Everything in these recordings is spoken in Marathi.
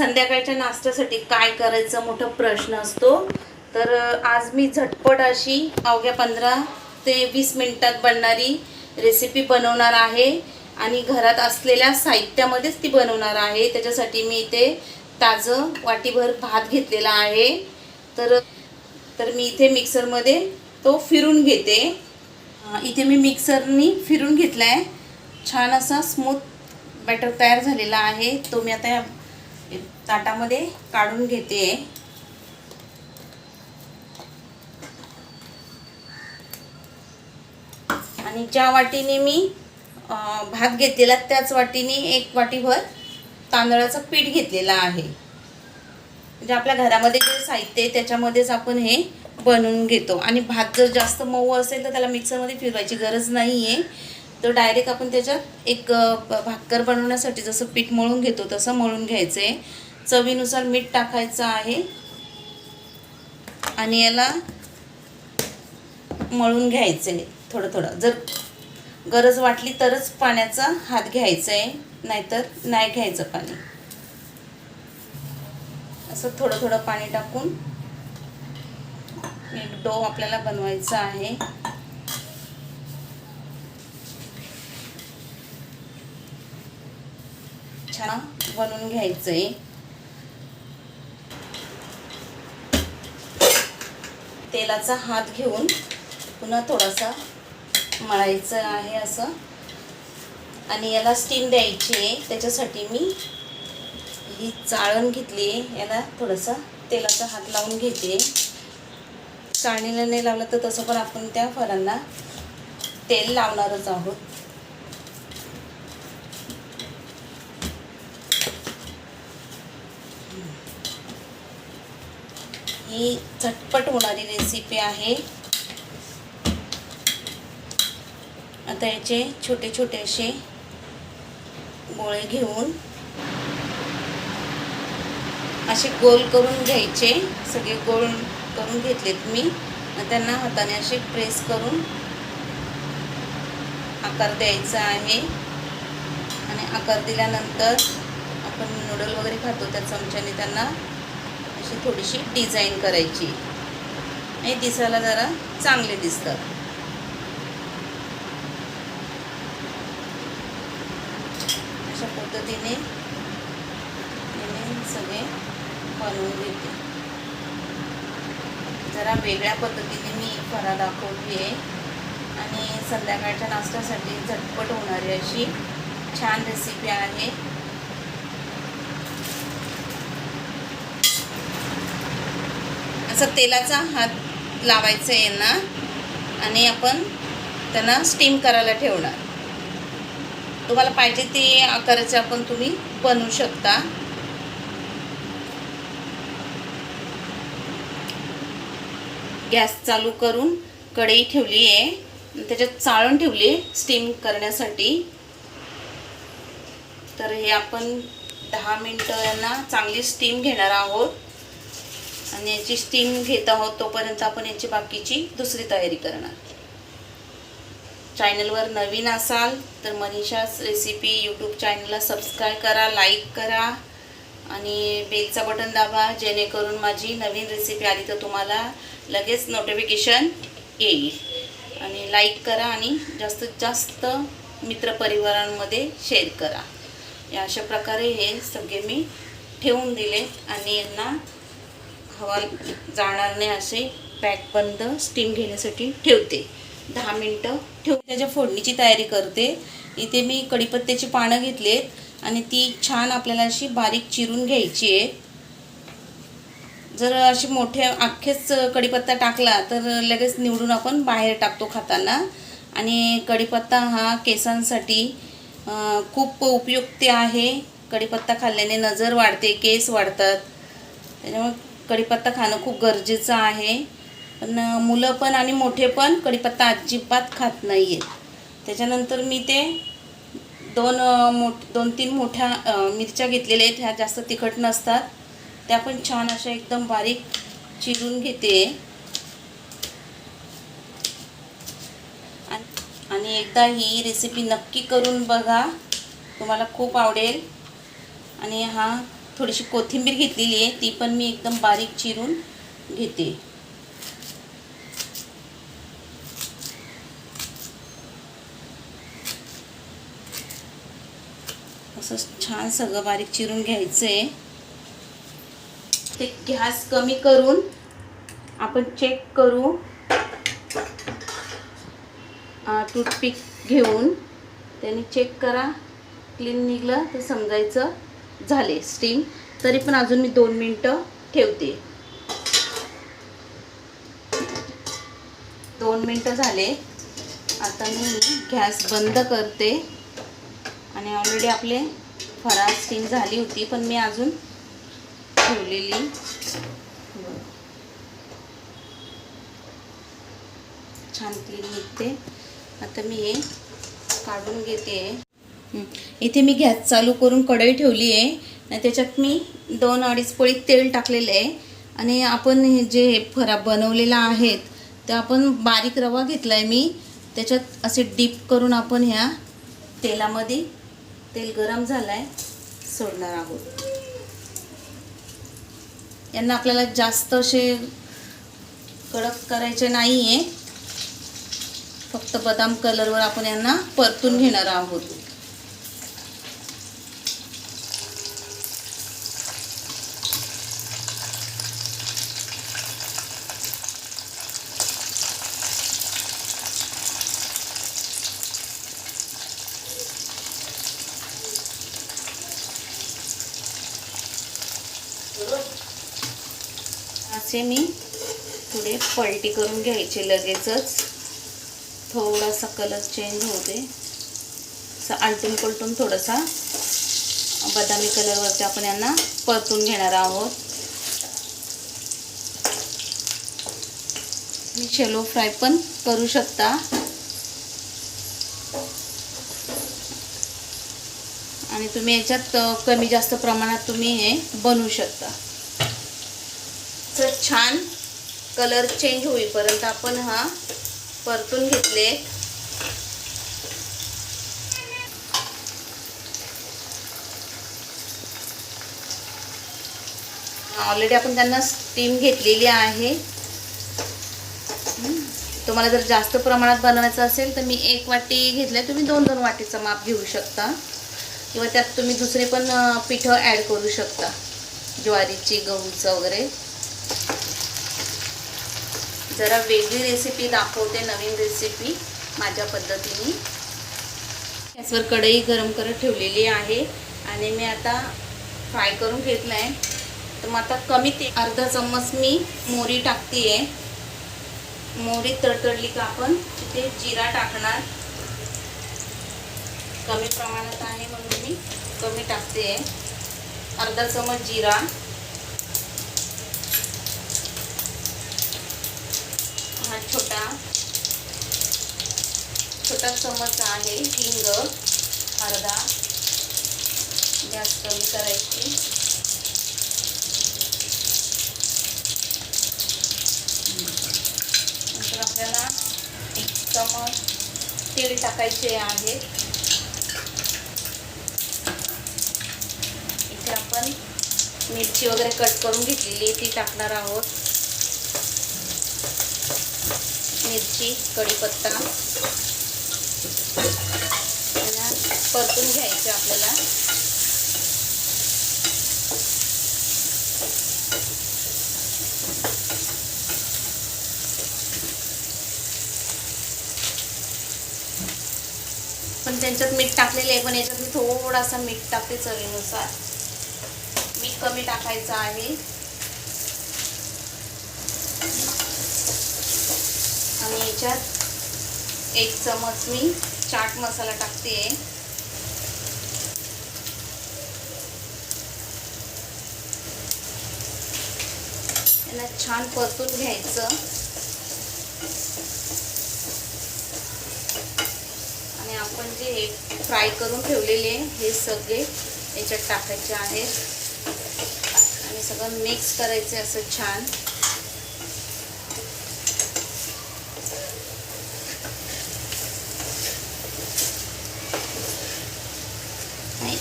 संध्याकाळच्या नाश्त्यासाठी काय करायचं मोठा प्रश्न असतो. तर आज मी झटपट अशी अवघ्या पंधरा ते वीस मिनटात बनणारी रेसिपी बनवणार आहे. आणि घरात असलेल्या साहित्यामध्येच ती बनवणार आहे. त्याच्यासाठी मी इथे ताजं वाटीभर भात घेतलेला आहे. तर तर मी इथे मिक्सरमध्ये तो फिरून घेते. इथे मी मिक्सरनी फिरून घेतला आहे छान असा स्मूथ बॅटर तयार झालेला आहे. तो मी आता ताटामध्ये काढून घेते. आणि ज्या वाटीने मी भात घेतलेला त्याच वाटीने एक वाटीभर तांदळाचं पीठ घेतलेलं आहे. म्हणजे आपल्या घरामध्ये जे साहित्य आहे त्याच्यामध्येच आपण हे बनवून घेतो. आणि भात जर जास्त मऊ असेल तर त्याला मिक्सरमध्ये फिरवायची गरज नाही आहे तर डायरेक्ट आपण त्याच्यात एक भाकर बनवण्यासाठी जसं पीठ मळून घेतो तसं मळून घ्यायचं. आहे चवीनुसार मीठ टाकायचं आहे. आणि याला मळून घ्यायचं आहे थोडं थोडं. जर गरज वाटली तरच पाण्याचा हात घ्यायचा आहे नाहीतर नाही घ्यायचं पाणी. असं थोडं थोडं पाणी टाकून एक डो आपल्याला बनवायचा आहे. छान बनवून घ्यायचं आहे तेलाचा हात घेऊन पुन्हा थोडासा मळायचं आहे असं. आणि याला स्टीम द्यायची आहे. त्याच्यासाठी मी ही चाळण घेतली आहे. याला थोडासा तेलाचा हात लावून घेते चाळणीला नाही लावलं तर तसं पण आपण त्या फळांना तेल लावणारच आहोत. ही झटपट होणारी रेसिपी आहे. आता याचे छोटे छोटे असे गोळे घेऊन असे गोल करून घ्यायचे. सगळे गोल करून घेतलेत मी. त्यांना हाताने असे प्रेस करून आकार द्यायचा आहे. आणि आकार दिल्यानंतर आपण नूडल वगैरे खातो त्या चमच्याने त्यांना अशी थोडीशी डिझाईन करायची. आणि दिसायला जरा चांगले दिसतात अशा पद्धतीने मी सगळे बनवून घेते. जरा वेगळ्या पद्धतीने मी फरा दाखवली आहे. आणि संध्याकाळच्या नाश्त्यासाठी झटपट होणारी अशी छान रेसिपी आहे. असं तेलाचा हात लावायचा आहे यांना. आणि आपण त्यांना स्टीम करायला ठेवणार. तुम्हाला पाहिजे ते आकाराचे आपण तुम्ही बनवू शकता. गॅस चालू करून कढई ठेवली आहे. त्याच्यात चाळून ठेवली आहे स्टीम करण्यासाठी. तर हे आपण दहा मिनटं यांना चांगली स्टीम घेणार आहोत. आणि याची स्टीम घेत आहोत तोपर्यंत आपण याची बाकीची दुसरी तयारी करणार. चॅनलवर नवीन असाल तर मनीषाच रेसिपी यूट्यूब चॅनलला सबस्क्राईब करा लाईक करा आणि बेलचा बटन दाबा जेणेकरून माझी नवीन रेसिपी आली तर तुम्हाला लगेच नोटिफिकेशन येईल. आणि लाईक करा आणि जास्तीत जास्त मित्रपरिवारांमध्ये शेअर करा. या अशा प्रकारे हे सगळे मी ठेवून दिले आणि यांना हवा जाणार नाही असे पॅक बंद स्टीम घेण्यासाठी ठेवते. दहा मिनटं ठेवून त्याच्या फोडणीची तयारी करते. इथे मी कढीपत्त्याची पानं घेतलेत आणि ती छान आपल्याला अशी बारीक चिरून घ्यायची आहे. जर अशी मोठे अख्खेच कढीपत्ता टाकला तर लगेच निवडून आपण बाहेर टाकतो खाताना. आणि कढीपत्ता हा केसांसाठी खूप उपयुक्त आहे. कढीपत्ता खाल्ल्याने नजर वाढते केस वाढतात. त्याच्यामुळे कढीपत्ता खाणं खूप गरजेचं आहे. पण मुलं पण आणि मोठे पण कढीपत्ता अजिबात खात नाही आहेत त्याच्यानंतर मी ते दोन मोठ दोन तीन मोठ्या मिरच्या घेतलेल्या आहेत. ह्या जास्त तिखट नसतात. त्या पण छान अशा एकदम बारीक चिरून घेते. आणि- आणि एकदा ही रेसिपी नक्की करून बघा. तुम्हाला खूप आवडेल. आणि हा थोडीशी कोथिंबीर घेतलेली आहे ती पण मी एकदम बारीक चिरून घेते. असं छान सगळं बारीक चिरून घ्यायचं आहे ते गॅस कमी करून आपण चेक करू. टूथपिक घेऊन. त्याने चेक करा. क्लीन निघलं तर समजायचं. झाले स्टीम तरी पण अजून मी दोन मिनटं ठेवते. दोन मिनटं झाले. आता मी गॅस बंद करते. आणि ऑलरेडी आपले फराळ स्टीम झाली होती पण मी अजून ठेवलेली छान क्लीन निघते. आता मी हे काढून घेते. इथे मी गॅस चालू करून कढई ठेवली आहे. आणि त्याच्यात मी दोन अडीच पोळी तेल टाकलेलं आहे. आणि आपण हे जे फरा बनवलेला आहेत ते आपण बारीक रवा घेतला आहे मी. त्याच्यात असे डीप करून आपण ह्या तेलामध्ये तेल गरम झालं आहे सोडणार आहोत. यांना आपल्याला जास्त असे कडक करायचे नाही आहे फक्त बदाम कलरवर आपण यांना परतून घेणार आहोत. असे मी थोडे पलटी करून घ्यायचे लगेचच. थोडासा कलर चेंज होते. असं आलटून पलटून थोडासा बदामी कलरवरती आपण यांना परतून घेणार आहोत. मी शेलो फ्राय पण करू शकता. आणि तुम्ही याच्यात कमी जास्त प्रमाणात तुम्ही हे बनवू शकता. छान कलर चेंज होईपर्यंत आपण हा परतून घेतले. ऑलरेडी आपण त्यांना स्टीम घेतलेली आहे. तुम्हाला जर जास्त प्रमाणात बनवायचं असेल तर मी एक वाटी घेतल्या. तुम्ही दोन दोन वाटीचं माप घेऊ शकता. किंवा त्यात तुम्ही दुसरे पण पिठं ॲड करू शकता. ज्वारीची गहूचं वगैरे. जरा वेगळी रेसिपी दाखवते नवीन रेसिपी माझ्या पद्धतीने. गॅसवर कढई गरम करत ठेवलेली आहे आणि मी आता फ्राय करून घेतलं आहे तर मग आता कमी ते अर्धा चम्मच मी मोरी टाकते आहे मोरी तडतडली का आपण तिथे जिरा टाकणार. कमी प्रमाणात आहे म्हणून मी कमी टाकते आहे अर्धा चमच जिरा हा छोटा छोटा चमच आहे हिंग अर्धा गॅस कमी करायची. नंतर आपल्याला एक चमच तेल टाकायचे आहे. इथे आपण मिरची वगैरे कट करून घेतलेली ती टाकणार आहोत. मिरची कढीपत्ता. याला परतून घ्यायचं आपल्याला. पण त्यांच्यात मीठ टाकलेलं आहे पण याच्यात मी थोडासा मीठ टाकते चवीनुसार. मीठ कमी टाकायचं आहे आणि याच्यात एक चमच मी चाट मसाला टाकते. याला छान परतून घ्यायचं. आणि आपण जे हे फ्राय करून ठेवलेले हे सगळे याच्यात टाकायचे आहेत. आणि सगळं मिक्स करायचे असं छान.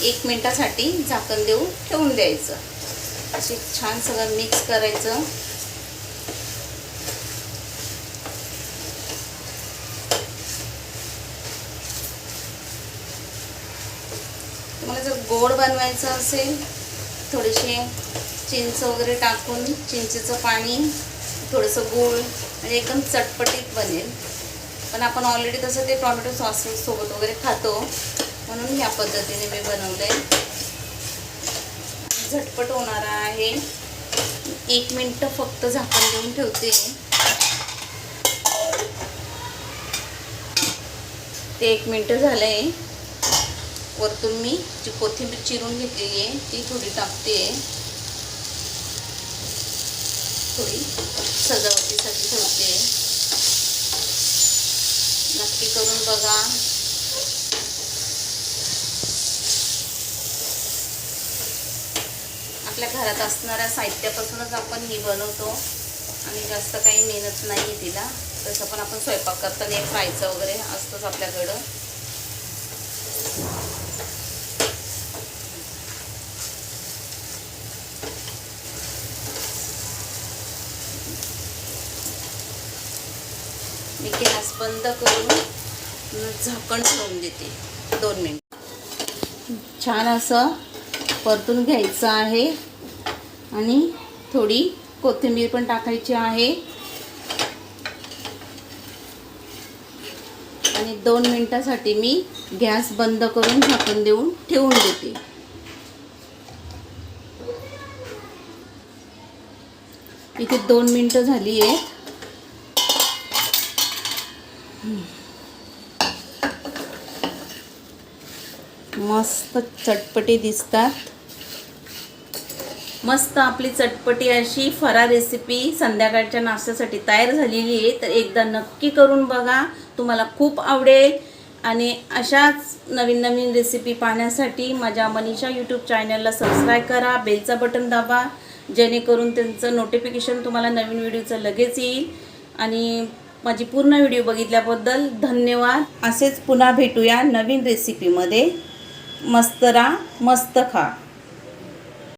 एक मिनटासाठी झाकण देऊन ठेवून द्यायचं. असे छान सगळं मिक्स करायचं. तुम्हाला जर गोड बनवायचं असेल थोडेसे चिंच वगैरे टाकून चिंचेचं पाणी थोडंसं गूळ म्हणजे एकदम चटपटीत बनेल. पण आपण ऑलरेडी तसं ते टॉमॅटो सॉस सोबत वगैरे खातो म्हणून ह्या पद्धतीने मी बनवलं आहे झटपट होणारा आहे. एक मिनटं फक्त झाकण देऊन ठेवते. ते एक मिनटं झालं आहे वरतून मी जी कोथिंबीर चिरून घेतलेली आहे ती थोडी टाकते थोडी सजावटीसाठी ठेवते. नक्की करून बघा. आपल्या घरात असणाऱ्या साहित्यापासूनच आपण ही बनवतो. आणि जास्त काही मेहनत नाही आहे तिला. तसं पण आपण स्वयंपाक करताना एक फ्रायचं वगैरे असतंच आपल्याकडं. मी गॅस बंद करून झाकण ठेवून देते. दोन मिनिट. छान असं परतून घ्यायचं आहे. आणि थोडी कोथिंबीर पण टाकायची आहे. आणि दोन मिनिटासाठी मी गॅस बंद करून झाकण देऊन ठेवून देते. इथे दोन मिनटं झाली आहेत. मस्त चटपटी दिसतात. मस्त आपली चटपटी अशी फरा रेसिपी संध्याकाळच्या नाश्त्यासाठी तयार झालेली आहे. तर एकदा नक्की करून बघा. तुम्हाला खूप आवडेल. आणि अशाच नवीन नवीन रेसिपी पाहण्यासाठी माझ्या मनीषा यूट्यूब चॅनलला सबस्क्राईब करा. बेलचा बटन दाबा. जेणेकरून त्यांचं नोटिफिकेशन तुम्हाला नवीन व्हिडिओचं लगेच येईल. आणि माझी पूर्ण व्हिडिओ बघितल्याबद्दल धन्यवाद. असेच पुन्हा भेटूया नवीन रेसिपीमध्ये मस्त राहा मस्त खा.